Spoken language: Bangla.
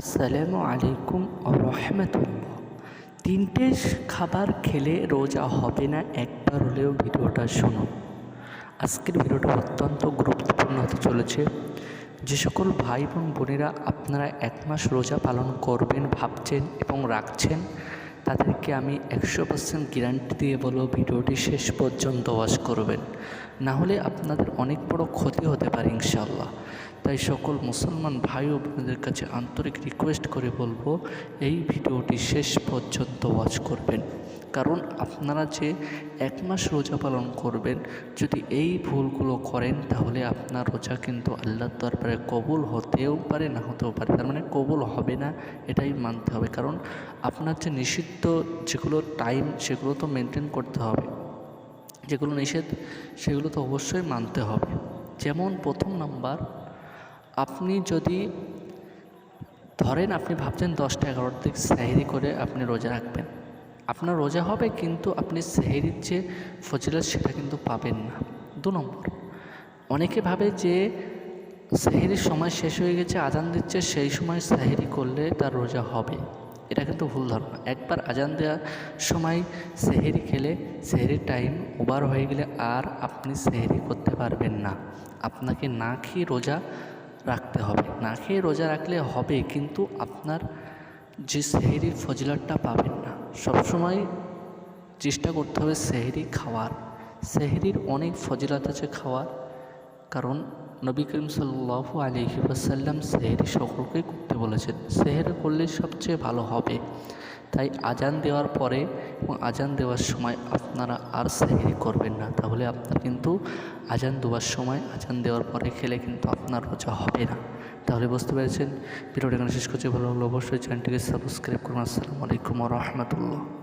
আসসালামু আলাইকুম রহমতুল্লাহ। তিনটে খাবার খেলে রোজা হবে না একবার হলেও ভিডিওটা শুনুন। আজকের ভিডিওটা অত্যন্ত গুরুত্বপূর্ণ হতে চলেছে। যে সকল ভাই এবং বোনেরা আপনারা এক মাস রোজা পালন করবেন, ভাবছেন এবং রাখছেন, তাদেরকে আমি একশো পার্সেন্ট গ্যারান্টি দিয়ে বলব ভিডিওটি শেষ পর্যন্ত ওয়াশ করবেন। না হলে আপনাদের অনেক বড় ক্ষতি হতে পারে ইনশাল্লাহ তাই সকল মুসলমান ভাই ও বোনদের কাছে আন্তরিক রিকোয়েস্ট করে বলব, এই ভিডিওটি শেষ পর্যন্ত ওয়াচ করবেন। কারণ আপনারা যে এক মাস রোজা পালন করবেন, যদি এই ভুলগুলো করেন, তাহলে আপনার রোজা কিন্তু আল্লাহর দরবারে কবুল হতেও পারে, না হতেও পারে। তার মানে কবুল হবে না, এটাই মানতে হবে। কারণ আপনার যে নিষিদ্ধ যেগুলো টাইম সেগুলো তো মেনটেন করতে হবে। যেগুলো নিষেধ, সেগুলো তো অবশ্যই মানতে হবে। যেমন প্রথম নাম্বার আপনি যদি ধরেন আপনি ভাবছেন দশটা এগারোটার দিক সাহেরি করে আপনি রোজা রাখবেন। আপনার রোজা হবে কিন্তু আপনি সেহেরির যে ফজিলত সেটা কিন্তু পাবেন না। দু নম্বর, অনেকে ভাবে যে সেহেরির সময় শেষ হয়ে গেছে, আজান দিচ্ছে, সেই সময় সেহেরি করলে তার রোজা হবে। এটা কিন্তু ভুল ধারণা। একবার আজান দেওয়ার সময় সেহেরি খেলে সেহেরির টাইম ওভার হয়ে গেলে আর আপনি সেহেরি করতে পারবেন না। আপনাকে না খেয়ে রোজা রাখতে হবে। না খেয়ে রোজা রাখলে হবে, কিন্তু আপনার যে সেহেরির ফজিলতটা পাবেন না। সবসময় চেষ্টা করতে হবে সেহেরি খাওয়ার। সেহেরির অনেক ফজিলাত আছে খাওয়ার, কারণ নবী করিম সাল্লাহ আলহি সেহেরি সকলকেই করতে বলেছেন। সেহের করলে সবচেয়ে ভালো হবে। তাই আজান দেওয়ার পরে এবং আজান দেওয়ার সময় আপনারা আর সেহেরি করবেন না। তাহলে আপনার কিন্তু আজান দেওয়ার সময়, আজান দেওয়ার পরে খেলে কিন্তু আপনার রোজা হবে না। তাহলে বুঝতে পেরেছেন? ভিডিওটা এখানে শেষ করছি। ভালো লাগল অবশ্যই চ্যানেলটিকে সাবস্ক্রাইব করুন। আসসালামু আলাইকুম রহমতুল্লাহ।